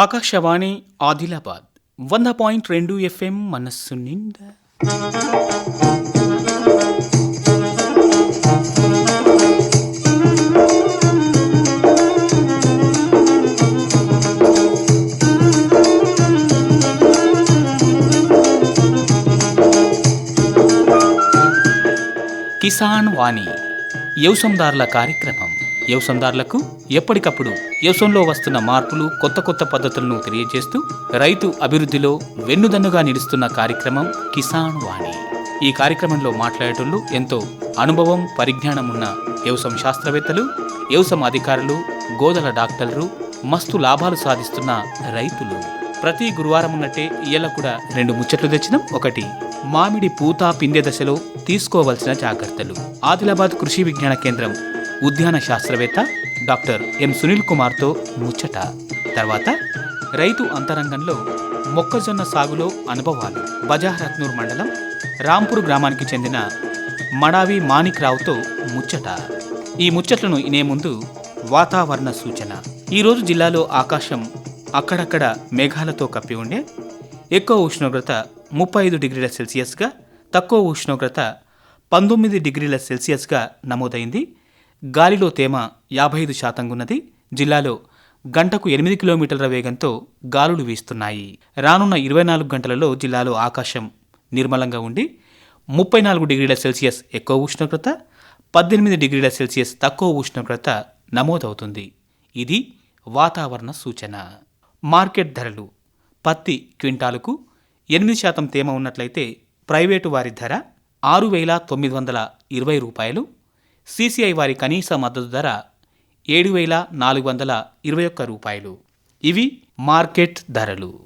ఆకాశవాణి ఆదిలాబాద్ వంద పాయింట్ రెండు ఎఫ్ఎం మనస్సు నిండా. కిసాన్ వాణి యవసందారుల కార్యక్రమం. వ్యవసందారులకు ఎప్పటికప్పుడు వ్యవసంలో వస్తున్న మార్పులు కొత్త కొత్త పద్ధతులను తెలియజేస్తూ రైతు అభివృద్ధిలో వెన్నుదన్నుగా నిలుస్తున్న కార్యక్రమం కిసాన్ వాణి. ఈ కార్యక్రమంలో మాట్లాడేటోళ్ళు ఎంతో అనుభవం పరిజ్ఞానం ఉన్న వ్యవసాయ శాస్త్రవేత్తలు వ్యవసాయ అధికారులు గోదల డాక్టర్లు మస్తు లాభాలు సాధిస్తున్న రైతులు. ప్రతి గురువారం ఉన్నట్టే ఇయ్యాల కూడా రెండు ముచ్చట్లు తెచ్చినాం. ఒకటి మామిడి పూత పిందె దశలో తీసుకోవలసిన జాగ్రత్తలు. ఆదిలాబాద్ కృషి విజ్ఞాన కేంద్రం ఉద్యాన శాస్త్రవేత్త డాక్టర్ ఎం సునీల్ కుమార్తో ముచ్చట. తర్వాత రైతు అంతరంగంలో మొక్కజొన్న సాగులో అనుభవాలు. బజారత్నూర్ మండలం రాంపూర్ గ్రామానికి చెందిన మడావి మాణిక్ రావుతో ముచ్చట. ఈ ముచ్చట్లను ఇనే ముందు వాతావరణ సూచన. ఈరోజు జిల్లాలో ఆకాశం అక్కడక్కడ మేఘాలతో కప్పి ఉండే. ఎక్కువ ఉష్ణోగ్రత ముప్పై ఐదు డిగ్రీల సెల్సియస్గా తక్కువ ఉష్ణోగ్రత పంతొమ్మిది డిగ్రీల సెల్సియస్గా నమోదైంది. గాలిలో తేమ యాభై ఐదు శాతంగున్నది. జిల్లాలో గంటకు ఎనిమిది కిలోమీటర్ల వేగంతో గాలులు వీస్తున్నాయి. రానున్న ఇరవై నాలుగు గంటలలో జిల్లాలో ఆకాశం నిర్మలంగా ఉండి ముప్పై నాలుగు డిగ్రీల సెల్సియస్ ఎక్కువ ఉష్ణోగ్రత పద్దెనిమిది డిగ్రీల సెల్సియస్ తక్కువ ఉష్ణోగ్రత నమోదవుతుంది. ఇది వాతావరణ సూచన. మార్కెట్ ధరలు. పత్తి క్వింటాలుకు ఎనిమిది శాతం తేమ ఉన్నట్లయితే ప్రైవేటు వారి ధర ఆరు వేల తొమ్మిది వందల ఇరవై రూపాయలు సీసీఐ వారి కనీస మద్దతు ధర ఏడు వేల నాలుగు వందల ఇరవై ఒక్క రూపాయలు. ఇవి మార్కెట్ ధరలు.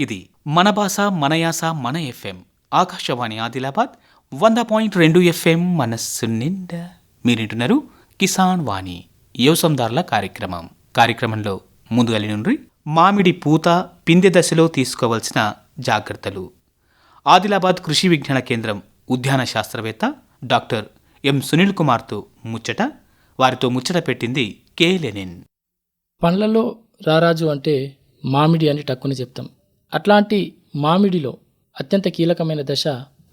ఇది మన భాష మన యాస మన ఎఫ్ఎం. ఆకాశవాణి ఆదిలాబాద్ వంద పాయింట్ రెండు ఎఫ్ఎం మనస్సు నిండా. మీరింటున్నారు కిసాన్ వాణి యోసందారుల కార్యక్రమం. కార్యక్రమంలో ముందుగలి నుండి మామిడి పూత పిందె దశలో తీసుకోవాల్సిన జాగ్రత్తలు. ఆదిలాబాద్ కృషి విజ్ఞాన కేంద్రం ఉద్యాన శాస్త్రవేత్త డాక్టర్ ఎం సునీల్ కుమార్తో ముచ్చట వారితో ముచ్చట పెట్టింది కే లెనిన్. పండ్లలో రారాజు అంటే మామిడి అని టక్కుని చెప్తాం. అట్లాంటి మామిడిలో అత్యంత కీలకమైన దశ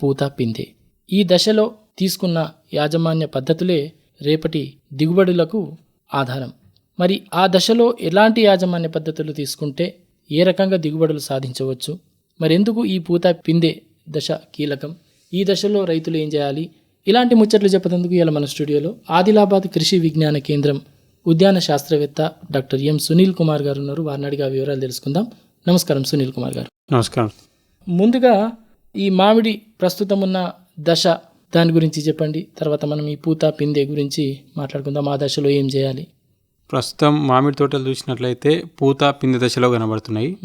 పూత పిందె. ఈ దశలో తీసుకున్న యాజమాన్య పద్ధతులే రేపటి దిగుబడులకు ఆధారం. మరి ఆ దశలో ఎలాంటి యాజమాన్య పద్ధతులు తీసుకుంటే ఏ రకంగా దిగుబడులు సాధించవచ్చు? మరెందుకు ఈ పూత పిందె దశ కీలకం? ఈ దశలో రైతులు ఏం చేయాలి? ఇలాంటి ముచ్చట్లు చెప్పేందుకు ఇలా మన స్టూడియోలో ఆదిలాబాద్ కృషి విజ్ఞాన కేంద్రం ఉద్యాన శాస్త్రవేత్త డాక్టర్ ఎం సునీల్ కుమార్ గారు ఉన్నారు. వారిని అడిగి ఆ వివరాలు తెలుసుకుందాం. నమస్కారం సునీల్ కుమార్ గారు. నమస్కారం. ముందుగా ఈ మామిడి ప్రస్తుతం ఉన్న దశ దాని గురించి చెప్పండి. తర్వాత మనం ఈ పూత పిందె గురించి మాట్లాడుకుందాం. ఆ దశలో ఏం చేయాలి? ప్రస్తుతం మామిడి తోటలు చూసినట్లయితే పూత పిండి దశలో కనబడుతున్నాయి.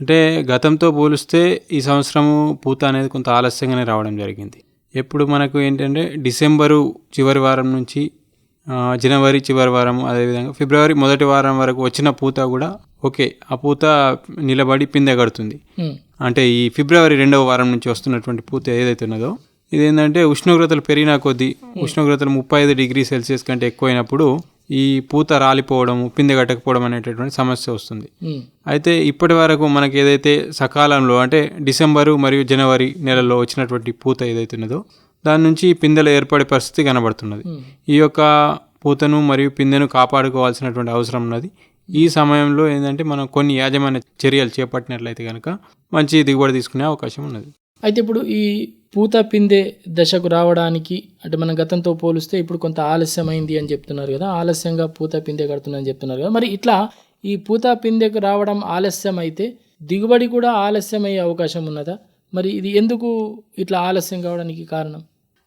అంటే గతంతో పోలిస్తే ఈ సంవత్సరము పూత అనేది కొంత ఆలస్యంగానే రావడం జరిగింది. ఎప్పుడు మనకు ఏంటంటే డిసెంబరు చివరి వారం నుంచి జనవరి చివరి వారం అదేవిధంగా ఫిబ్రవరి మొదటి వారం వరకు వచ్చిన పూత కూడా ఓకే ఆ పూత నిలబడి పిందె కడుతుంది. ఉమ్, అంటే ఈ ఫిబ్రవరి రెండవ వారం నుంచి వస్తున్నటువంటి పూత ఏదైతే ఉన్నదో ఇదేంటంటే ఉష్ణోగ్రతలు పెరిగిన కొద్దీ ఉష్ణోగ్రతలు ముప్పై ఐదు డిగ్రీ సెల్సియస్ కంటే ఎక్కువైనప్పుడు ఈ పూత రాలిపోవడము పిందె కట్టకపోవడం అనేటటువంటి సమస్య వస్తుంది. అయితే ఇప్పటి వరకు మనకి ఏదైతే సకాలంలో అంటే డిసెంబరు మరియు జనవరి నెలలో వచ్చినటువంటి పూత ఏదైతే ఉన్నదో దాని నుంచి పిందెలు ఏర్పడే పరిస్థితి కనబడుతున్నది. ఈ యొక్క పూతను మరియు పిందెను కాపాడుకోవాల్సినటువంటి అవసరం ఉన్నది. ఈ సమయంలో ఏంటంటే మనం కొన్ని యాజమాన్య చర్యలు చేపట్టినట్లయితే కనుక మంచి దిగుబడి తీసుకునే అవకాశం ఉన్నది. అయితే ఇప్పుడు ఈ పూత పిందె దశకు రావడానికి అంటే మనం గతంతో పోలిస్తే ఇప్పుడు కొంత ఆలస్యమైంది అని చెప్తున్నారు కదా ఆలస్యంగా పూత పిందె కడుతుందని చెప్తున్నారు కదా. మరి ఇట్లా ఈ పూత పిందెకు రావడం ఆలస్యం అయితే దిగుబడి కూడా ఆలస్యమయ్యే అవకాశం ఉన్నదా? మరి ఇది ఎందుకు ఇట్లా ఆలస్యం కావడానికి కారణం?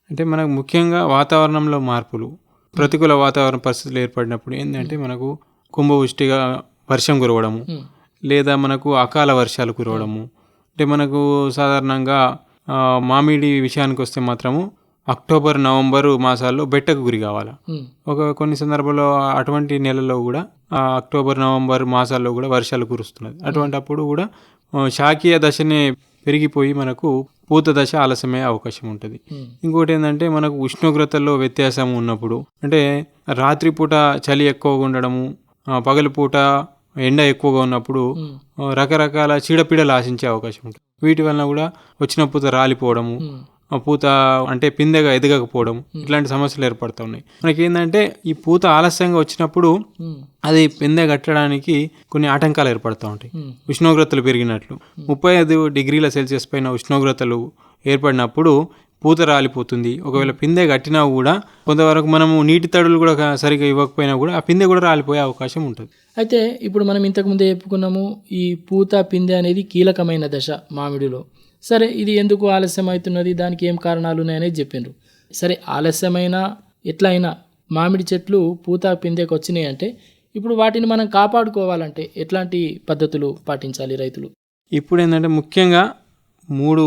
అంటే మనకు ముఖ్యంగా వాతావరణంలో మార్పులు ప్రతికూల వాతావరణ పరిస్థితులు ఏర్పడినప్పుడు ఏంటంటే మనకు కుంభవృష్టిగా వర్షం కురవడము లేదా మనకు అకాల వర్షాలు కురవడము అంటే మనకు సాధారణంగా మామిడి విషయానికి వస్తే మాత్రము అక్టోబర్ నవంబర్ మాసాల్లో బెట్టకు గురి కావాలి. ఒక కొన్ని సందర్భాల్లో అటువంటి నెలల్లో కూడా అక్టోబర్ నవంబర్ మాసాల్లో కూడా వర్షాలు కురుస్తున్నది. అటువంటి అప్పుడు కూడా ఆ, శాకీయ దశనే పెరిగిపోయి మనకు పూత దశ ఆలస్యమయ్యే అవకాశం ఉంటుంది. ఇంకోటి ఏంటంటే మనకు ఉష్ణోగ్రతల్లో వ్యత్యాసం ఉన్నప్పుడు అంటే రాత్రిపూట చలి ఎక్కువగా ఉండడము పగలుపూట ఎండ ఎక్కువగా ఉన్నప్పుడు రకరకాల చీడపీడలు ఆశించే అవకాశం ఉంటుంది. వీటి వలన కూడా వచ్చిన పూత రాలిపోవడము పూత అంటే పిందెగా ఎదగకపోవడం ఇట్లాంటి సమస్యలు ఏర్పడుతూ ఉన్నాయి మనకి ఏంటంటే ఈ పూత ఆలస్యంగా వచ్చినప్పుడు అది పిందె కట్టడానికి కొన్ని ఆటంకాలు ఏర్పడుతూ ఉంటాయి. ఉష్ణోగ్రతలు పెరిగినట్లు. ముప్పై ఐదు డిగ్రీల సెల్సియస్ పైన ఉష్ణోగ్రతలు ఏర్పడినప్పుడు పూత రాలిపోతుంది. ఒకవేళ పిందె కట్టినా కూడా కొంతవరకు మనము నీటి తడులు కూడా సరిగా ఇవ్వకపోయినా కూడా ఆ పిందె కూడా రాలిపోయే అవకాశం ఉంటుంది. అయితే ఇప్పుడు మనం ఇంతకుముందే చెప్పుకున్నాము ఈ పూత పిందె అనేది కీలకమైన దశ మామిడిలో. సరే ఇది ఎందుకు ఆలస్యం అవుతున్నది దానికి ఏం కారణాలు ఉన్నాయనేది చెప్పిండ్రు సరే ఆలస్యమైన ఎట్లయినా మామిడి చెట్లు పూత పిందెకి వచ్చినాయి అంటే ఇప్పుడు వాటిని మనం కాపాడుకోవాలంటే ఎట్లాంటి పద్ధతులు పాటించాలి రైతులు? ఇప్పుడు ఏంటంటే ముఖ్యంగా మూడు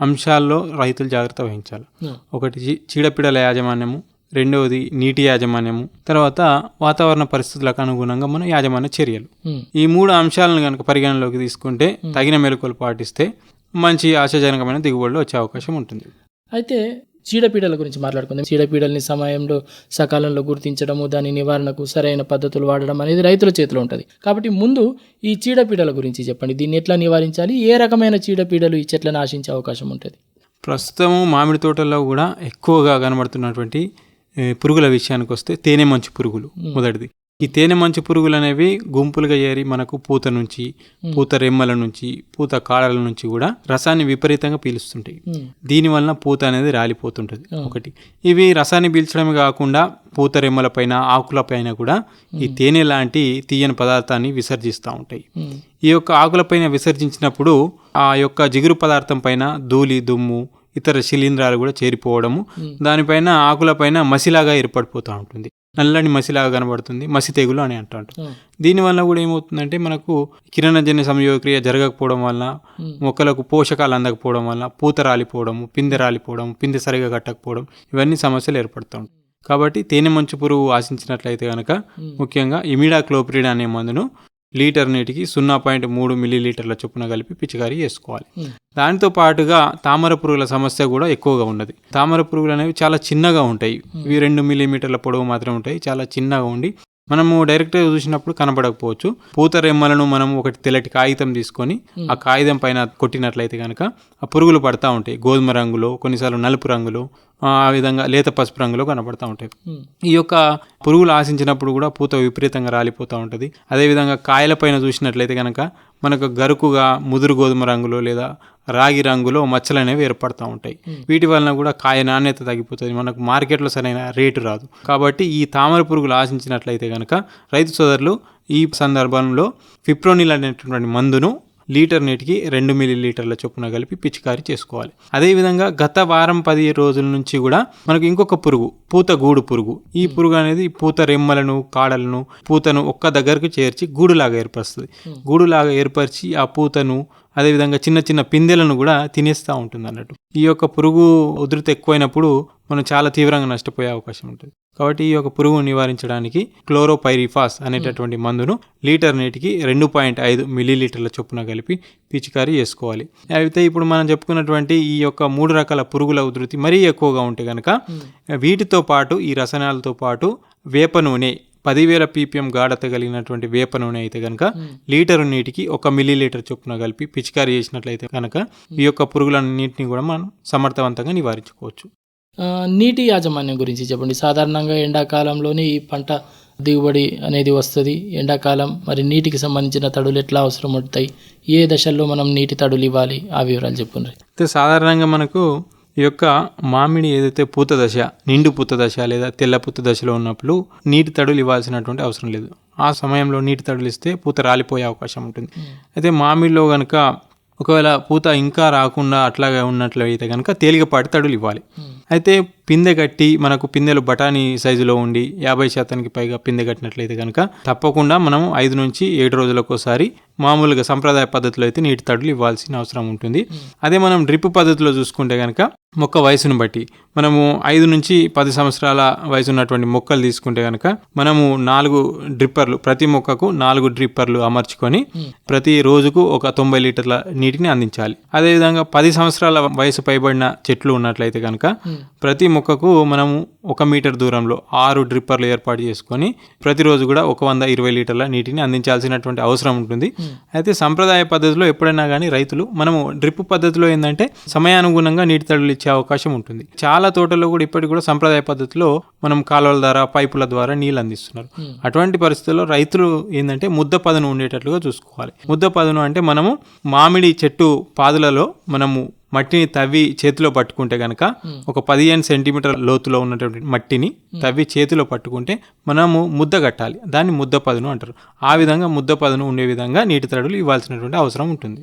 అంశాల్లో రైతులు జాగ్రత్త వహించాలి. ఒకటి చీడపీడల యాజమాన్యము రెండవది నీటి యాజమాన్యము తర్వాత వాతావరణ పరిస్థితులకు అనుగుణంగా మన యాజమాన్య చర్యలు. ఈ మూడు అంశాలను కనుక పరిగణలోకి తీసుకుంటే తగిన మెలకువలు పాటిస్తే మంచి ఆశాజనకమైన దిగుబడులు వచ్చే అవకాశం ఉంటుంది. అయితే చీడపీడల గురించి మాట్లాడుకుందాం. చీడపీడల్ని సమయంలో సకాలంలో గుర్తించడము దాని నివారణకు సరైన పద్ధతులు వాడడం అనేది రైతుల చేతిలో ఉంటుంది. కాబట్టి ముందు ఈ చీడపీడల గురించి చెప్పండి. దీన్ని ఎట్లా నివారించాలి? ఏ రకమైన చీడపీడలు ఈ చెట్లను ఆశించే అవకాశం ఉంటుంది? ప్రస్తుతము మామిడి తోటల్లో కూడా ఎక్కువగా కనబడుతున్నటువంటి పురుగుల విషయానికి వస్తే తేనె మంచు పురుగులు మొదటిది. ఈ తేనె మంచు పురుగులు అనేవి గుంపులుగా చేరి మనకు పూత నుంచి పూత రెమ్మల నుంచి పూత కాడల నుంచి కూడా రసాన్ని విపరీతంగా పీలుస్తుంటాయి. దీని వలన పూత అనేది రాలిపోతుంటుంది. ఒకటి. ఇవి రసాన్ని పీల్చడమే కాకుండా పూత రెమ్మల పైన ఆకుల పైన కూడా ఈ తేనె లాంటి తీయని పదార్థాన్ని విసర్జిస్తూ ఉంటాయి. ఈ యొక్క ఆకులపైన విసర్జించినప్పుడు ఆ యొక్క జిగురు పదార్థం పైన ధూళి దుమ్ము ఇతర శిలీంధ్రాలు కూడా చేరిపోవడము దానిపైన ఆకులపైన మసిలాగా ఏర్పడిపోతూ ఉంటుంది. నల్లని మసిలాగా కనబడుతుంది మసి తెగులు అని అంటూ ఉంటాం ఉమ్, దీనివల్ల కూడా ఏమవుతుందంటే మనకు కిరణజన్య సంయోగక్రియ జరగకపోవడం వల్ల మొక్కలకు పోషకాలు అందకపోవడం వల్ల పూత రాలిపోవడం పిందె రాలిపోవడం పిందె సరిగా కట్టకపోవడం ఇవన్నీ సమస్యలు ఏర్పడుతూ ఉంటాయి. కాబట్టి తేనె మంచు పురుగు ఆశించినట్లయితే కనుక ముఖ్యంగా ఇమిడా క్లోప్రిడ్ అనే మందును లీటర్ నీటికి సున్నా పాయింట్ మూడు మిల్లీ లీటర్ల చొప్పున కలిపి పిచికారీ చేసుకోవాలి. ఉమ్, దానితో పాటుగా తామర పురుగుల సమస్య కూడా ఎక్కువగా ఉన్నది. తామర పురుగులు అనేవి చాలా చిన్నగా ఉంటాయి. ఇవి రెండు మిల్లీమీటర్ల పొడవు మాత్రమే ఉంటాయి. చాలా చిన్నగా ఉండి మనము డైరెక్ట్గా చూసినప్పుడు కనబడకపోవచ్చు. పూత రెమ్మలను మనం ఒకటి తెల్లటి కాగితం తీసుకొని ఆ కాగితం పైన కొట్టినట్లయితే కనుక ఆ పురుగులు పడతా ఉంటాయి. గోధుమ రంగులో కొన్నిసార్లు నలుపు రంగులో ఆ విధంగా లేత పసుపు రంగులో కనబడతా ఉంటాయి. ఈ యొక్క పురుగులు ఆశించినప్పుడు కూడా పూత విపరీతంగా రాలిపోతూ ఉంటుంది. అదేవిధంగా కాయలపైన చూసినట్లయితే కనుక మనకు గరుకుగా ముదురు గోధుమ రంగులో లేదా రాగి రంగులో మచ్చలు అనేవి ఏర్పడతా ఉంటాయి. వీటి వలన కూడా కాయ నాణ్యత తగ్గిపోతుంది. మనకు మార్కెట్లో సరైన రేటు రాదు. కాబట్టి ఈ తామర పురుగులు ఆశించినట్లయితే కనుక రైతు సోదరులు ఈ సందర్భంలో ఫిప్రోనిల్ అనేటువంటి మందును లీటర్ నీటికి రెండు మిల్లీ లీటర్ల చొప్పున కలిపి పిచికారీ చేసుకోవాలి. అదేవిధంగా గత వారం పది రోజుల నుంచి కూడా మనకు ఇంకొక పురుగు పూత గూడు పురుగు. ఈ పురుగు అనేది పూత రెమ్మలను కాడలను పూతను ఒక్క దగ్గరకు చేర్చి గూడులాగా ఏర్పరుస్తుంది. గూడులాగా ఏర్పరిచి ఆ పూతను అదేవిధంగా చిన్న చిన్న పిందెలను కూడా తినేస్తూ ఉంటుంది అన్నట్టు ఈ యొక్క పురుగు ఉధృతి ఎక్కువైనప్పుడు మనం చాలా తీవ్రంగా నష్టపోయే అవకాశం ఉంటుంది. కాబట్టి ఈ యొక్క పురుగును నివారించడానికి క్లోరోపైరిఫాస్ అనేటటువంటి మందును లీటర్ నీటికి రెండు పాయింట్ ఐదు మిల్లీలీటర్ల చొప్పున కలిపి పిచికారీ చేసుకోవాలి. అయితే ఇప్పుడు మనం చెప్పుకున్నటువంటి ఈ యొక్క మూడు రకాల పురుగుల ఉధృతి మరీ ఎక్కువగా ఉంటే కనుక వీటితో పాటు ఈ రసాయనాలతో పాటు వేప నూనె పదివేల పీపీఎం గాఢత కలిగినటువంటి వేప నూనె అయితే కనుక లీటరు నీటికి ఒక మిల్లీ లీటర్ చొప్పున కలిపి పిచికారీ చేసినట్లయితే కనుక ఈ యొక్క పురుగులన్నింటినీ కూడా మనం సమర్థవంతంగా నివారించుకోవచ్చు. నీటి యాజమాన్యం గురించి చెప్పండి. సాధారణంగా ఎండాకాలంలోనే ఈ పంట దిగుబడి అనేది వస్తుంది. ఎండాకాలం మరి నీటికి సంబంధించిన తడులు ఎట్లా అవసరం ఉంటాయి ఏ దశల్లో మనం నీటి తడులు ఇవ్వాలి? ఆ వివరాలు చెప్పండి అయితే సాధారణంగా మనకు ఈ యొక్క మామిడి ఏదైతే పూత దశ నిండు పూత దశ లేదా తెల్ల పూత దశలో ఉన్నప్పుడు నీటి తడులు ఇవ్వాల్సినటువంటి అవసరం లేదు. ఆ సమయంలో నీటి తడులు ఇస్తే పూత రాలిపోయే అవకాశం ఉంటుంది. అయితే మామిడిలో కనుక ఒకవేళ పూత ఇంకా రాకుండా అట్లాగే ఉన్నట్లయితే కనుక తేలికపాటి తడులు ఇవ్వాలి. అయితే పిందె కట్టి మనకు పిందెలు బఠానీ సైజులో ఉండి యాభై శాతానికి పైగా పిందె కట్టినట్లయితే కనుక తప్పకుండా మనం ఐదు నుంచి ఏడు రోజులకోసారి మామూలుగా సంప్రదాయ పద్ధతిలో అయితే నీటి తడులు ఇవ్వాల్సిన అవసరం ఉంటుంది. అదే మనం డ్రిప్ పద్ధతిలో చూసుకుంటే కనుక మొక్క వయసును బట్టి మనము ఐదు నుంచి పది సంవత్సరాల వయసు ఉన్నటువంటి మొక్కలు తీసుకుంటే కనుక మనము నాలుగు డ్రిప్పర్లు ప్రతి మొక్కకు నాలుగు డ్రిప్పర్లు అమర్చుకొని ప్రతి రోజుకు ఒక తొంభై లీటర్ల నీటిని అందించాలి. అదేవిధంగా పది సంవత్సరాల వయసు పైబడిన చెట్లు ఉన్నట్లయితే కనుక ప్రతి మొక్కకు మనము ఒక మీటర్ దూరంలో ఆరు డ్రిప్పర్లు ఏర్పాటు చేసుకొని ప్రతిరోజు కూడా ఒక వంద ఇరవై లీటర్ల నీటిని అందించాల్సినటువంటి అవసరం ఉంటుంది. అయితే సంప్రదాయ పద్ధతిలో ఎప్పుడైనా కానీ రైతులు మనము డ్రిప్ పద్ధతిలో ఏంటంటే సమయానుగుణంగా నీటి తడులు ఇచ్చే అవకాశం ఉంటుంది. చాలా తోటల్లో కూడా ఇప్పటికి కూడా సంప్రదాయ పద్ధతిలో మనం కాలువల ద్వారా పైపుల ద్వారా నీళ్ళు అందిస్తున్నారు. అటువంటి పరిస్థితుల్లో రైతులు ఏంటంటే ముద్ద పదను ఉండేటట్లుగా చూసుకోవాలి. ముద్ద పదను అంటే మనము మామిడి చెట్టు పాదులలో మనము మట్టిని తవ్వి చేతిలో పట్టుకుంటే గనక ఒక పదిహేను సెంటీమీటర్ లోతులో ఉన్నటువంటి మట్టిని తవ్వి చేతిలో పట్టుకుంటే మనము ముద్ద కట్టాలి. దాన్ని ముద్ద పదును అంటారు. ఆ విధంగా ముద్ద పదును ఉండే విధంగా నీటి తడులు ఇవ్వాల్సినటువంటి అవసరం ఉంటుంది.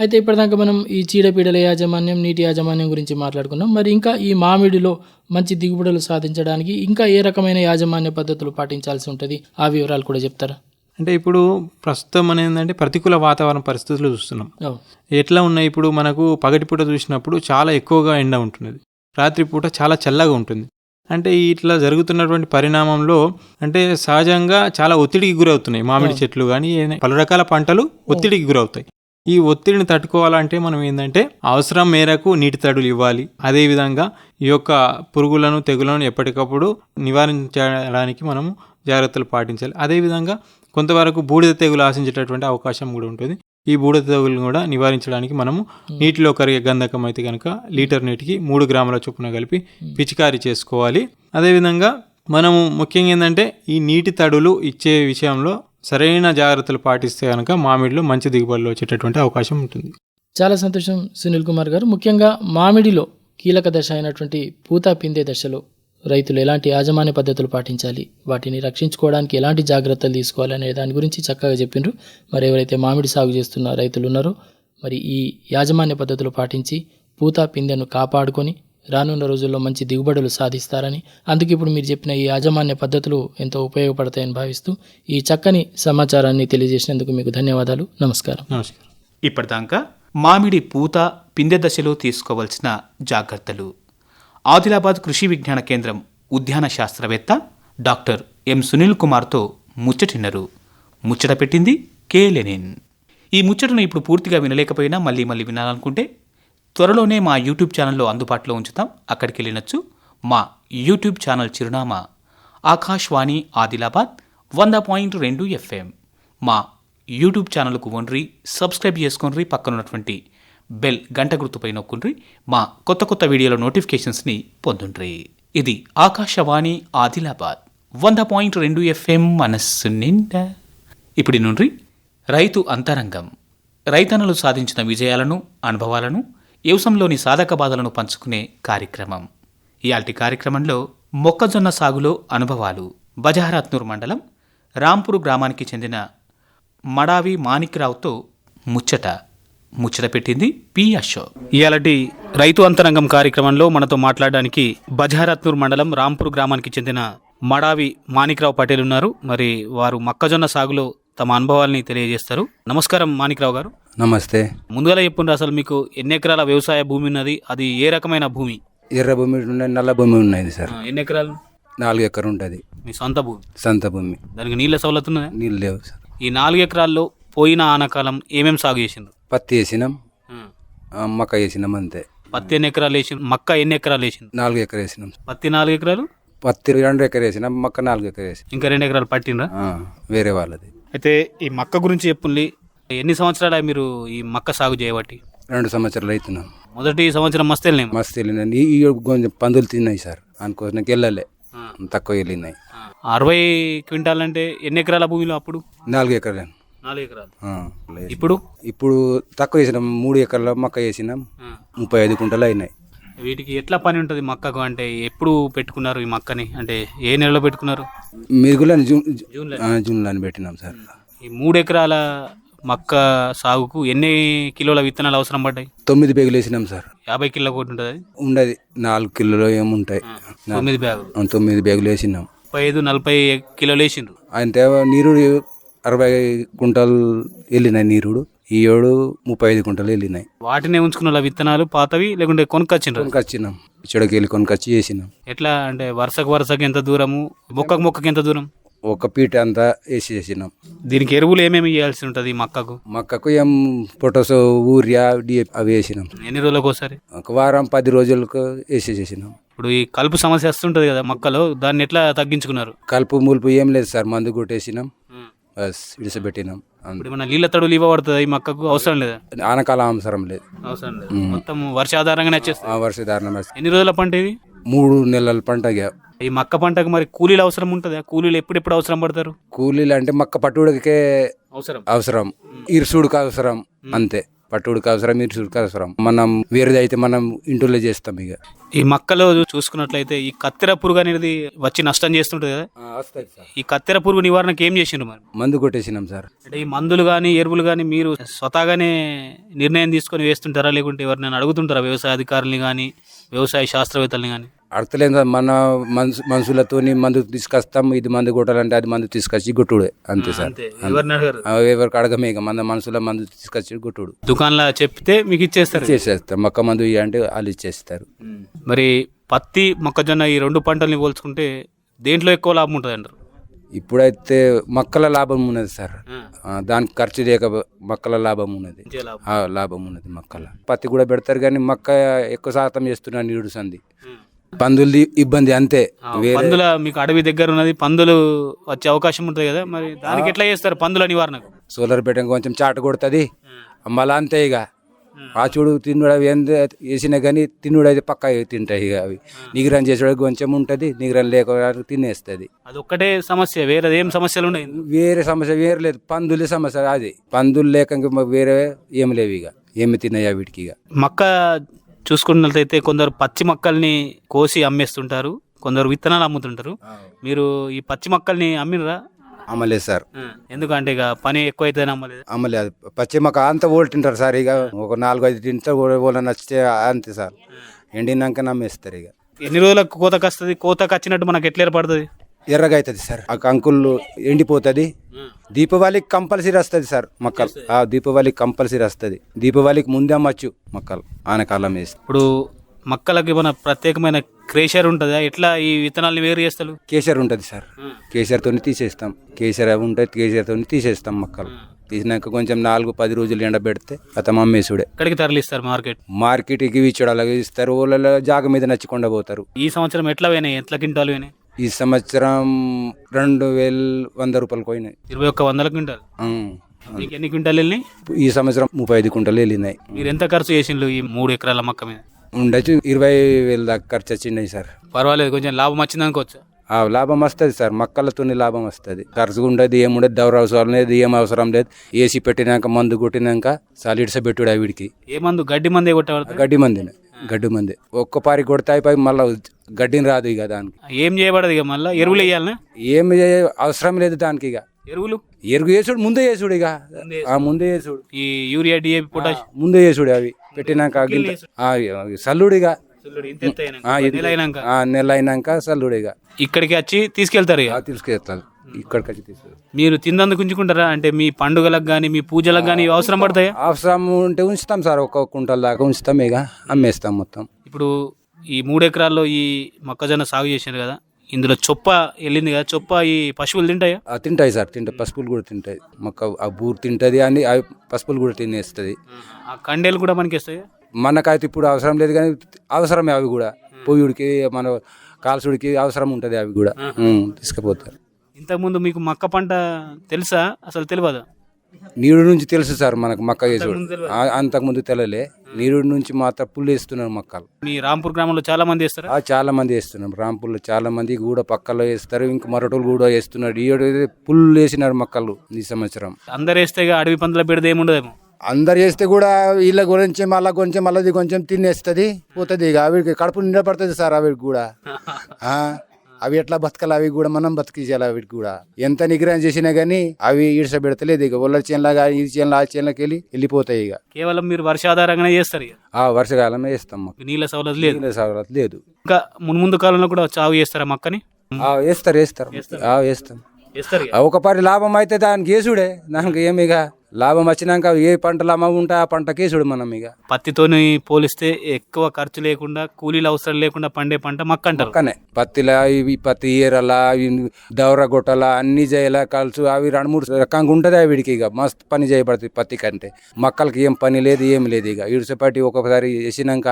అయితే ఇప్పటిదాకా మనం ఈ చీడపీడల యాజమాన్యం నీటి యాజమాన్యం గురించి మాట్లాడుకున్నాం. మరి ఇంకా ఈ మామిడిలో మంచి దిగుబడులు సాధించడానికి ఇంకా ఏ రకమైన యాజమాన్య పద్ధతులు పాటించాల్సి ఉంటుంది? ఆ వివరాలు కూడా చెప్తారా? అంటే ఇప్పుడు ప్రస్తుతం అనేది ఏంటంటే ప్రతికూల వాతావరణ పరిస్థితులు చూస్తున్నాం. ఎట్లా ఉన్నాయి? ఇప్పుడు మనకు పగటిపూట చూసినప్పుడు చాలా ఎక్కువగా ఎండ ఉంటున్నది. రాత్రిపూట చాలా చల్లగా ఉంటుంది. అంటే ఇట్లా జరుగుతున్నటువంటి పరిణామంలో అంటే సహజంగా చాలా ఒత్తిడికి గురవుతున్నాయి. మామిడి చెట్లు కానీ పలు రకాల పంటలు ఒత్తిడికి గురవుతాయి. ఈ ఒత్తిడిని తట్టుకోవాలంటే మనం ఏంటంటే అవసరం మేరకు నీటి తడులు ఇవ్వాలి. అదేవిధంగా ఈ యొక్క పురుగులను తెగులను ఎప్పటికప్పుడు నివారించడానికి మనము జాగ్రత్తలు పాటించాలి. అదేవిధంగా కొంతవరకు బూడిద తెగులు ఆశించేటటువంటి అవకాశం కూడా ఉంటుంది. ఈ బూడిద తెగులను కూడా నివారించడానికి మనము నీటిలో కరిగే గంధకం అయితే కనుక లీటర్ నీటికి మూడు గ్రాముల చొప్పున కలిపి పిచికారీ చేసుకోవాలి. అదేవిధంగా మనము ముఖ్యంగా ఏంటంటే ఈ నీటి తడులు ఇచ్చే విషయంలో సరైన జాగ్రత్తలు పాటిస్తే కనుక మామిడిలో మంచి దిగుబడులు వచ్చేటటువంటి అవకాశం ఉంటుంది. చాలా సంతోషం సునీల్ కుమార్ గారు. ముఖ్యంగా మామిడిలో కీలక దశ అయినటువంటి పూత పిందే దశలో రైతులు ఎలాంటి యాజమాన్య పద్ధతులు పాటించాలి? వాటిని రక్షించుకోవడానికి ఎలాంటి జాగ్రత్తలు తీసుకోవాలి అనే దాని గురించి చక్కగా చెప్పిండ్రు. మరి ఎవరైతే మామిడి సాగు చేస్తున్న రైతులు ఉన్నారో మరి ఈ యాజమాన్య పద్ధతులు పాటించి పూత పిందెను కాపాడుకొని రానున్న రోజుల్లో మంచి దిగుబడులు సాధిస్తారని అందుకే ఇప్పుడు మీరు చెప్పిన ఈ యాజమాన్య పద్ధతులు ఎంతో ఉపయోగపడతాయని భావిస్తూ ఈ చక్కని సమాచారాన్ని తెలియజేసినందుకు మీకు ధన్యవాదాలు. నమస్కారం. నమస్కారం. ఇప్పటిదాకా మామిడి పూత పిందె దశలో తీసుకోవలసిన జాగ్రత్తలు ఆదిలాబాద్ కృషి విజ్ఞాన కేంద్రం ఉద్యాన శాస్త్రవేత్త డాక్టర్ ఎం సునీల్ కుమార్తో ముచ్చటిన్నరు. ముచ్చట పెట్టింది కే లెనిన్. ఈ ముచ్చటను ఇప్పుడు పూర్తిగా వినలేకపోయినా మళ్ళీ మళ్ళీ వినాలనుకుంటే త్వరలోనే మా యూట్యూబ్ ఛానల్లో అందుబాటులో ఉంచుతాం. అక్కడికి వెళ్ళినచ్చు. మా యూట్యూబ్ ఛానల్ చిరునామా. ఆకాశవాణి ఆదిలాబాద్ వంద పాయింట్ రెండు ఎఫ్ఎం. మా యూట్యూబ్ ఛానల్కు వండ్రి సబ్స్క్రైబ్ పక్కన పక్కనున్నటువంటి బెల్ గంట గుర్తుపై నొక్కుండ్రి. మా కొత్త కొత్త వీడియోల నోటిఫికేషన్స్ని పొందుండ్రి. ఇది ఆకాశవాణి ఆదిలాబాద్ వంద పాయింట్ రెండు ఎఫ్ఎం మనస్సు నిండా. ఇప్పటి నుండి రైతు అంతరంగం. రైతన్నలు సాధించిన విజయాలను అనుభవాలను వ్యవసంలోని సాధక బాధలను పంచుకునే కార్యక్రమం. ఇయాల్టి కార్యక్రమంలో మొక్కజొన్న సాగులో అనుభవాలు. బజారాత్నూర్ మండలం రాంపూర్ గ్రామానికి చెందిన మడావి మాణిక్రావుతో ముచ్చట. ముచ్చట పెట్టింది పి అశోక్. ఇయాలటి రైతు అంతరంగం కార్యక్రమంలో మనతో మాట్లాడడానికి బజారత్నూర్ మండలం రాంపూర్ గ్రామానికి చెందిన మడావి మాణిక్రావు పటేల్ ఉన్నారు. మరి వారు మొక్కజొన్న సాగులో తమ అనుభవాల్ని తెలియజేస్తారు. నమస్కారం మాణిక్రావు గారు. నమస్తే. ముందుగా చెప్పుండ్రు అసలు మీకు ఎన్ని ఎకరాల వ్యవసాయ భూమి ఉన్నది? అది ఏ రకమైన భూమి? ఎర్ర భూమి ఉన్నది నల్ల భూమి ఉన్నది సార్. ఎన్ని ఎకరాలు? నాలుగు ఎకరం ఉంటుంది. మీ సొంత భూమి? సంత భూమి. దానికి నీళ్ళ సౌలత్ ఉన్నదా? నీళ్ళు లేవు సార్. ఈ నాలుగు ఎకరాల్లో పోయిన ఆనకాలం ఏమేం సాగు చేసిండ్రు? పత్తి వేసినాం. మక్క వేసినాం అంతే. పత్తి ఎన్ని ఎకరాలు వేసిండ్రు మక్క ఎన్ని ఎకరాలు వేసిండ్రు? నాలుగు ఎకరం వేసినాం. పత్తి నాలుగు ఎకరాలు? పత్తి రెండు ఎకరం వేసినాం మక్క నాలుగు ఎకరం వేసినాం. ఇంకా రెండు ఎకరాలు పట్టిండ్రా? వేరే వాళ్ళది. అయితే ఈ మక్క గురించి చెప్పుండి ఎన్ని సంవత్సరాలు మీరు ఈ మక్క సాగు చేయబట్టి? రెండు సంవత్సరాలు అవుతున్నాం మొదటి సంవత్సరం మస్తు వెళ్ళినాయి మస్తు వెళ్ళినాయి. ఈ కొంచెం పందులు తిన్నాయి సార్. అనుకోసం వెళ్ళలే. తక్కువ వెళ్ళినాయి. అరవై క్వింటాల్ అంటే ఎన్ని ఎకరాల భూమిలో అప్పుడు? నాలుగు ఎకరాలు. నాలుగు ఎకరాలు. ఇప్పుడు? ఇప్పుడు తక్కువ వేసినాం మూడు ఎకరాల మక్క వేసినాం. ముప్పై ఐదు కుంటలు అయినాయి. వీటికి ఎట్లా పని ఉంటుంది మక్కకు? అంటే ఎప్పుడు పెట్టుకున్నారు ఈ మక్కని? అంటే ఏ నెలలో పెట్టుకున్నారు? మిరుగులని జూన్ జూన్లో. పెట్టినాం సార్. ఈ మూడు ఎకరాల మక్క సాగుకు ఎన్ని కిలోల విత్తనాలు అవసరం పడ్డాయి? తొమ్మిది బేగులు వేసినాం సార్. యాభై కిలో ఒకటి ఉంటుంది ఉండదు. నాలుగు కిలోలు ఏముంటాయి తొమ్మిది బ్యాగులు. తొమ్మిది బేగులు వేసినాం. ముప్పై ఐదు నలభై కిలోలు వేసిండ్రు. అంటే నీరుడు అరవై కుంటలు వెళ్ళినాయి నీరుడు. ఈ ఏడు ముప్పై ఐదు కుంటలు వెళ్ళినాయి. వాటినే ఉంచుకున్న విత్తనాలు పాతవి లేకుంటే కొనుక్కొచ్చిండ్రు? కొనుకొచ్చినాం ఇచ్చడికి వెళ్ళి కొనుకొచ్చి చేసినాం ఎట్లా అంటే వరుసకు వరుసకు ఎంత దూరము? మొక్కకు మొక్కకి ఎంత దూరం? ఒక పీట అంతా వేసి చేసినాం దీనికి ఎరువులు ఏమేమి ఇవ్వాల్సి ఉంటుంది ఈ మొక్కకు? మక్కకు ఏం పొటోసో ఊరియా డిఏపి అవి వేసినాం. ఎన్ని రోజులకు ఒకసారి? ఒక వారం పది రోజులకు వేసి చేసినాం ఇప్పుడు ఈ కలుపు సమస్య వస్తుంటది కదా మొక్కలో దాన్ని ఎట్లా తగ్గించుకున్నారు? కలుపు ములుపు ఏం లేదు సార్ మందు కొట్టేసినాం. బస్. ఇప్పుడు మన నీళ్ళ తడులు ఇవ్వబడుతుంది ఈ మొక్కకు అవసరం లేదా? ఆనకాలం అవసరం లేదు. అవసరం లేదు. మొత్తం వర్షాధారంగానే వచ్చేస్తుంది ఆ వర్షధారణ ఎన్ని రోజుల పంట ఇది? మూడు నెలల పంట. ఈ మక్క పంటకు మరి కూలీలు అవసరం ఉంటుందా? కూలీలు ఎప్పుడెప్పుడు అవసరం పడతారు? కూలీలు అంటే మక్క పట్టుడికే అవసరం. అవసరం. ఇరుసుడికి అవసరం. అంతే. పట్టుడికి అవసరం ఇరుసుడికి అవసరం. మనం వేరేది అయితే మనం ఇంటిలో చేస్తాం ఇక. ఈ మక్కలో చూసుకున్నట్లయితే ఈ కత్తెర పురుగు అనేది వచ్చి నష్టం చేస్తుంటది కదా? సార్. ఈ కత్తెర పురుగు నివారణకు ఏం చేసిండ్రు మరి? మందు కొట్టేసినాం సార్. అంటే ఈ మందులు కానీ ఎరువులు కానీ మీరు స్వతహాగానే నిర్ణయం తీసుకొని వేస్తుంటారా? లేకుంటే ఎవరినైనా అడుగుతుంటారా? వ్యవసాయ అధికారుల్ని కానీ వ్యవసాయ శాస్త్రవేత్తల్ని కానీ అడతలేదు మన మనసు మనుషులతోని మందు తీసుకొస్తాం ఇది మందు కొట్టాలంటే అది మందు తీసుకొచ్చి గుట్టుడే అంతే సార్. ఎవరికి అడగమే ఇక. మన మనుషుల మందు తీసుకొచ్చి గుట్టుడు దుకాణంలో చెప్తే మీకు ఇచ్చేస్తారు. చేసేస్తారు మొక్క మందు అంటే వాళ్ళు ఇచ్చేస్తారు. మరి పత్తి మొక్కజొన్న ఈ రెండు పంటల్ని పోల్చుకుంటే దేంట్లో ఎక్కువ లాభం ఉంటుంది అంటారు? ఇప్పుడైతే మొక్కల లాభం ఉన్నది సార్. దానికి ఖర్చు లేక మొక్కల లాభం ఉన్నది. ఆ, లాభం ఉన్నది మొక్కల. పత్తి కూడా పెడతారు కానీ మొక్క ఎక్కువ శాతం చేస్తున్నారు నీడు సంది పందులది ఇబ్బంది అంతే. పందుల మీకు అడవి దగ్గర ఉన్నది పందులు వచ్చే అవకాశం ఉంటుంది కదా మరి దానికి ఎట్లా చేస్తారు పందుల నివారణకు? సోలార్ పెట్టడం కొంచెం చాట కొడుతుంది. మళ్ళా అంతే ఇక. ఆ. చూడు తిన్నుడు అవి ఎంత వేసినా కానీ తిన్నుడు అయితే పక్కా తింటాయి ఇక అవి. నిగరం చేసేవాడు కొంచెం ఉంటుంది నిగరం లేక తినేస్తుంది. అది ఒక్కటే సమస్య వేరే ఏం సమస్యలు ఉన్నాయి వేరే సమస్య వేరే లేదు పందులే సమస్య అది. పందులు లేక ఇంక వేరే ఏం లేవు ఇక. ఏమి తిన్నాయా వీటికి ఇక. మక్క చూసుకున్నట్లయితే కొందరు పచ్చి మొక్కల్ని కోసి అమ్మేస్తుంటారు కొందరు విత్తనాలు అమ్ముతుంటారు. మీరు ఈ పచ్చి మొక్కల్ని అమ్మినరా అమ్మలేదు సార్. ఎందుకంటే ఇక పని ఎక్కువైతే అమ్మలేదు. అమ్మలేదు. పచ్చి మాకు అంత ఓళ్ళు తింటారు సార్ ఇక. ఒక నాలుగు ఐదు తింటారు ఓళ్ళ నచ్చితే అంతే సార్. ఎండినాక నమ్మేస్తారు ఇక. ఎన్ని రోజులకు కోతకు వస్తుంది కోతకు వచ్చినట్టు మనకు ఎట్లా ఏర్పడుతుంది? ఎర్రగా అవుతుంది సార్. ఆ కంకులు ఎండిపోతుంది. దీపావళికి కంపల్సరీ వస్తుంది సార్ మొక్కలు. ఆ దీపావళికి కంపల్సరీ వస్తుంది. దీపావళికి ముందే అమ్మచ్చు మొక్కలు ఆనకాలం వేసి ఇప్పుడు మొక్కలకి మన ప్రత్యేకమైన క్రేషర్ ఉంటుందా? ఎట్లా ఈ విత్తనాల్ని వేరు చేస్తారు? కేసర్ ఉంటుంది సార్. కేసర్తో తీసేస్తాం. కేసర్ అవి ఉంటుంది కేసర్తో తీసేస్తాం మొక్కలు. తీసినాక కొంచెం నాలుగు పది రోజులు ఎండబెడితే అతను అమ్మేసుడే ఎక్కడికి తరలిస్తారు మార్కెట్? మార్కెట్కి ఇచ్చడాలు ఇస్తారు వాళ్ళ జాగ మీద నచ్చకుండా పోతారు. ఈ సంవత్సరం ఎట్లా పోయినాయి? ఎట్లా క్వింటాలు పోయినాయి? ఈ సంవత్సరం రెండు వేల వంద రూపాయలు పోయినాయి. ఇరవై ఒక్క వందల క్వింటాల్. మీకు ఎన్ని క్వింటాలు వెళ్ళినాయి? ఈ సంవత్సరం ముప్పై ఐదు కుంటలు వెళ్ళినాయి. మీరు ఎంత ఖర్చు చేసిండ్రు ఈ మూడు ఎకరాల మొక్క మీద? ఉండొచ్చు ఇరవై వేల దాకా ఖర్చు వచ్చినాయి సార్. పర్వాలేదు కొంచెం లాభం వచ్చింది అనుకోవచ్చు? ఆ లాభం వస్తుంది సార్ మొక్కలతోని లాభం వస్తుంది. ఖర్చు ఉండదు ఏముండదు దౌర అవసరం లేదు ఏం అవసరం లేదు. ఏసీ పెట్టినాక మందు కొట్టినాక సాలిడ్స్ పెట్టుడు ఆ వీడికి. ఏ మందు? గడ్డి మందే కొట్టబడతాయి గడ్డి మందిని. గడ్డి మంది. ఒక్క పారి కొడితే అయిపోయి మళ్ళీ గడ్డిని రాదు ఇక దానికి. ఏం చేయబడదు ఇక మళ్ళీ? ఎరువులు వేయాలనా? చే- అవసరం లేదు దానికి ఇక. ఎరువులు? ఎరుగు వేసుడు ముందే వేసుడు ఇక. ఆ ముందే వేసుడు ఈ యూరియా డిఏపి పొటాష్? ముందే వేసుడు అవి. పెట్టినాక సల్లుడు ఇక. నెల అయినాక. సల్లుడు ఇక. ఇక్కడికి వచ్చి తీసుకెళ్తారు తీసుకెళ్తాను ఇక్కడికి వచ్చి తీసుకెళ్తాను మీరు తిందందుకు ఉంచుకుంటారా? అంటే మీ పండుగలకు కానీ మీ పూజలకు కానీ అవసరం పడతాయా? అవసరం ఉంటే ఉంచుతాం సార్ ఒక్క కుంటల దాకా ఉంచుతాం ఇక అమ్మేస్తాం మొత్తం. ఇప్పుడు ఈ మూడు ఎకరాల్లో ఈ మొక్కజొన్న సాగు చేశారు కదా ఇందులో చొప్ప వెళ్ళింది కదా చొప్ప ఈ పశువులు తింటాయా? ఆ, తింటాయి సార్ తింటాయి పసుపులు కూడా తింటాయి. మొక్క ఆ బూరు తింటుంది అని అవి పసుపులు కూడా తినేస్తుంది. ఆ కండేలు కూడా మనకి ఇస్తాయా మనకైతే ఇప్పుడు అవసరం లేదు కానీ అవసరమే అవి కూడా. పొయ్యుడికి మన కాల్సుడికి అవసరం ఉంటుంది అవి కూడా. తీసుకుపోతారు. ఇంతకుముందు మీకు మక్క పంట తెలుసా? అసలు తెలియదా? నీరు నుంచి తెలుసు సార్ మనకు మక్క వేసుడు ఆ- అంతకుముందు తెలలే. నీరు నుంచి మాత్రం పుల్లు వేస్తున్నారు మొక్కలు. మీ రాంపూర్ గ్రామంలో చాలా మంది వేస్తారా? చాలా మంది వేస్తున్నాం. రాంపూర్లో చాలా మంది కూడా పక్కలో వేస్తారు. ఇంకా మరొకరు కూడా వేస్తున్నారు. ఈ పుల్లు వేసినారు మొక్కలు ఈ సంవత్సరం. అందరు వేస్తే అడవి పందుల పెడితే ఏముండదేమో. అందరు చేస్తే కూడా వీళ్ళ గురించి మళ్ళీ కొంచెం మళ్ళీ కొంచెం తినేస్తుంది పోతుంది ఇక. అవికి కడుపు నిండపడుతుంది సార్ అవికి కూడా అవి ఎట్లా బతకాలి అవి కూడా మనం బతికించాలి అవికి కూడా. ఎంత నిగ్రహం చేసినా కానీ అవి ఈడ్చ పెడతలేదు ఇక. వాళ్ళ చేనులాగా ఈ చేనులో ఆ చేనులోకి వెళ్ళి వెళ్ళిపోతాయి ఇక. కేవలం మీరు వర్షాధారంగానే చేస్తారు ఇక? ఆ వర్షకాలమే వేస్తాం మాకు. నీళ్ళ సౌలభ్యం లేదు. నీళ్ళ సౌలభ్యం లేదు. ఇంకా మున్ముందు కాలంలో కూడా సాగు చేస్తారా మక్కని ఆ, వేస్తారు వేస్తారు. ఆ, వేస్తాం వేస్తారు ఇక. ఆ, ఒక పరి లాభం అయితే దానికి వేసుడే దానికి ఏమి ఇక? లాభం వచ్చినాక ఏ పంటలు అమ్మ ఉంటే ఆ పంటకే చూడు మనం ఇక. పత్తితోని పోలిస్తే ఎక్కువ ఖర్చు లేకుండా కూలీలు అవసరం లేకుండా పండే పంట మక్క అంటారు పత్తిలా ఇవి పత్తి ఈరలా దౌర గొట్టల అన్ని చేయాల కలుసు అవి రెండు మూడు రకంగా ఉంటుంది వీడికి ఇక. మస్తు పని చేయబడుతుంది పత్తి కంటే. మొక్కలకి ఏం పని లేదు ఏం లేదు ఇక. ఇడిసపాటి ఒక్కొక్కసారి వేసినాక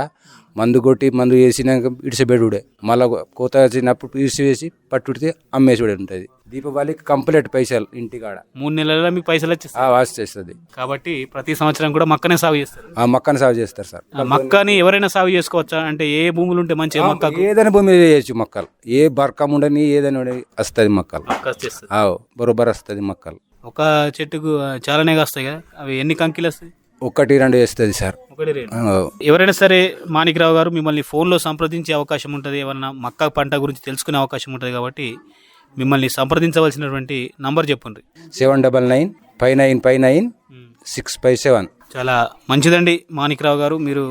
మందు కొట్టి మందు వేసినాక ఇడిసబెడుడే మళ్ళీ కోత వచ్చినప్పుడు ఇడిసి వేసి పట్టుడితే అమ్మేసుడే ఉంటుంది. దీపావళికి కంప్లీట్ పైసలు ఇంటికాడ. మూడు నెలల్లో మీకు పైసలు వచ్చేస్తాయి. ఆ వాసి చేస్తుంది. కాబట్టి ప్రతి సంవత్సరం కూడా మక్కనే సాగు చేస్తారు. ఆ మొక్కను సాగు చేస్తారు సార్. ఆ మక్కని ఎవరైనా సాగు చేసుకోవచ్చా? అంటే ఏ భూములు ఉంటే మక్క ఏదైనా భూమి చేయొచ్చు మొక్కలు. ఏ బర్కం ఉండని ఏదైనా వస్తుంది మొక్కలు. వచ్చేస్తుంది. బరోబర్ వస్తుంది మొక్కలు. ఒక చెట్టుకు చాలానే కాస్తాయి కదా? అవి ఎన్ని కంకిలు వస్తాయి? ఒకటి రెండు వేస్తుంది సార్. ఒకటి. ఎవరైనా సరే మాణిక్రావు గారు మిమ్మల్ని ఫోన్లో సంప్రదించే అవకాశం ఉంటుంది ఏమన్నా మక్క పంట గురించి తెలుసుకునే అవకాశం ఉంటుంది కాబట్టి మిమ్మల్ని సంప్రదించవలసినటువంటి నంబర్ చెప్పండి seven double nine five nine five nine six five seven. చాలా మంచిదండి మాణిక్రావు గారు. మీరు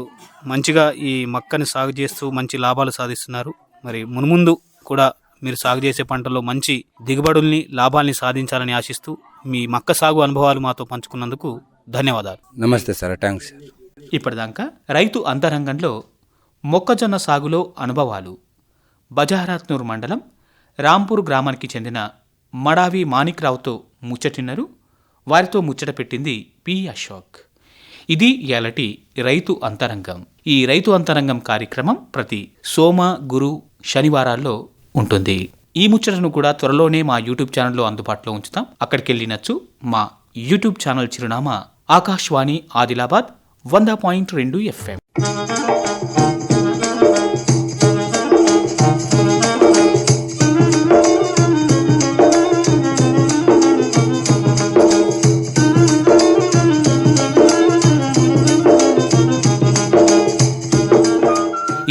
మంచిగా ఈ మక్కని సాగు చేస్తూ మంచి లాభాలు సాధిస్తున్నారు. మరి మున్ముందు కూడా మీరు సాగు చేసే పంటల్లో మంచి దిగుబడుల్ని లాభాల్ని సాధించాలని ఆశిస్తూ మీ మక్క సాగు అనుభవాలు మాతో పంచుకున్నందుకు ధన్యవాదాలు. నమస్తే సార్ థ్యాంక్స్ సార్. ఇప్పటిదాకా రైతు అంతరంగంలో మొక్కజొన్న సాగులో అనుభవాలు. బజారాత్నూర్ మండలం రాంపూర్ గ్రామానికి చెందిన మడావి మాణిక్రావుతో ముచ్చటిన్నారు. వారితో ముచ్చట పెట్టింది పి అశోక్. ఇది ఇయాలటి రైతు అంతరంగం. ఈ రైతు అంతరంగం కార్యక్రమం ప్రతి సోమ గురు శనివారాల్లో ఉంటుంది. ఈ ముచ్చటను కూడా త్వరలోనే మా యూట్యూబ్ ఛానల్లో అందుబాటులో ఉంచుతాం. అక్కడికి వెళ్ళినచ్చు మా యూట్యూబ్ ఛానల్ చిరునామా ఆకాశవాణి ఆదిలాబాద్ వంద పాయింట్ రెండు ఎఫ్ఎం.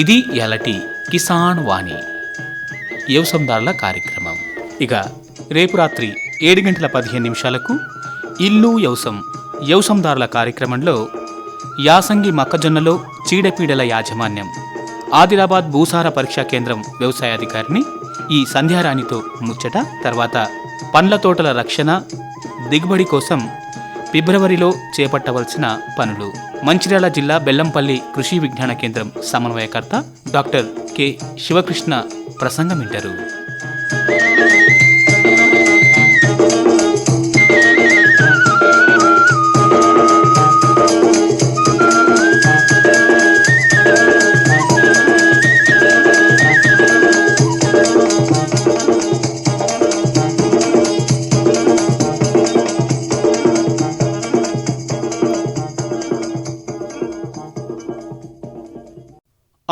ఇది ఎలటి కిసాన్ వాణి. వ్యవసందారుల కార్యక్రమం. ఇక రేపు రాత్రి ఏడు గంటల పదిహేను నిమిషాలకు ఇల్లు యవసం యవసందారుల కార్యక్రమంలో యాసంగి మొక్కజొన్నలో చీడపీడల యాజమాన్యం ఆదిలాబాద్ భూసార పరీక్షా కేంద్రం వ్యవసాయాధికారిని ఈ సంధ్యారాణితో ముచ్చట తర్వాత పండ్ల తోటల రక్షణ దిగుబడి కోసం ఫిబ్రవరిలో చేపట్టవలసిన పనులు. మంచిర్యాల జిల్లా బెల్లంపల్లి కృషి విజ్ఞాన కేంద్రం సమన్వయకర్త డాక్టర్ కె శివకృష్ణ ప్రసంగం వింటారు